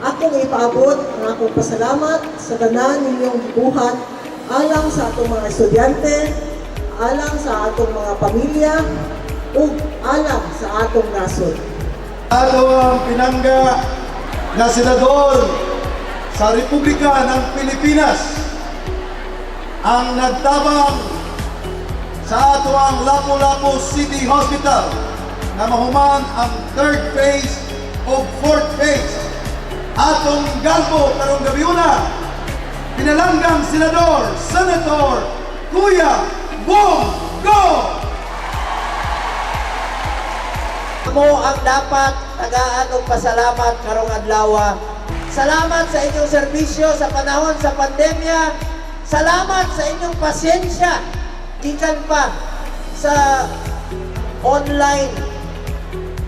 akong ipaabot ang akong pasalamat sa tanan ninyong buhat alang sa atong mga estudyante, alang sa atong mga pamilya, ug alang sa atong nasod. Ato ang pinangga na senador sa Republika ng Pilipinas ang nagtabang sa ato ang Lapu-Lapu City Hospital na mahuman ang third phase o fourth phase. Atong galbo karong gabi una, pinalanggang senador, senator, Kuya Bong Go! mo ang dapat tagaan og pasalamat karong adlaw. Salamat sa inyong serbisyo sa panahon sa pandemya. Salamat sa inyong pasensya. Gikan pa sa online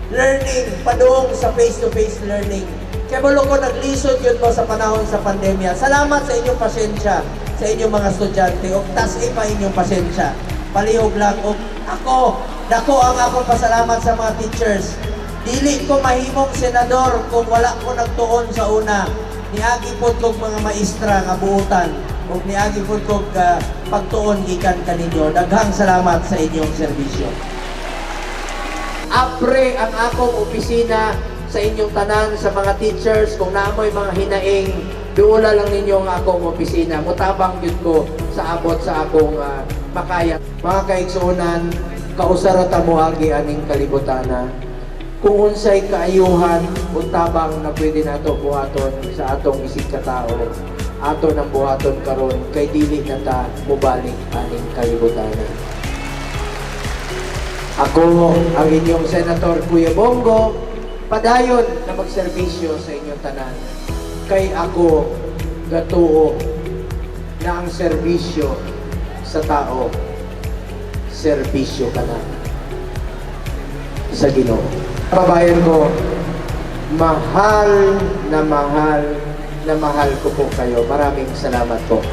learning padung sa face-to-face learning. Mo ko naglisod yun mo sa panahon sa pandemya. Salamat sa inyong pasensya sa inyong mga estudyante. O tas pa inyong pasensya. Palihog lang. O ako, dako ang akong pasalamat sa mga teachers. Dili ko mahimong senador kung wala ko nagtuon sa una. Niagi po kog mga maestra nga buutan. O niagi po kog ah, pagtuon gikan kaninyo. Daghang salamat sa inyong serbisyo apre ang akong opisina sa inyong tanan sa mga teachers kung naamoy mga hinaing duula lang ninyo ang akong opisina. Mutabang yun ko sa abot sa akong ah, makaya. Mga kaigsunan kausarata mo agi aning kalibutana. Kung unsay kaayuhan utabang na pwede nato buhaton sa atong isig katao. Ato ng buhaton karon kay dili na ta mubalik aning kalibutana. Ako ang inyong Senator Kuya Bongo, padayon na magserbisyo sa inyong tanan. Kay ako gatuo na ang serbisyo sa tao, serbisyo ka na sa Ginoo. Kababayan ko, mahal na mahal na mahal ko po kayo. Maraming salamat po.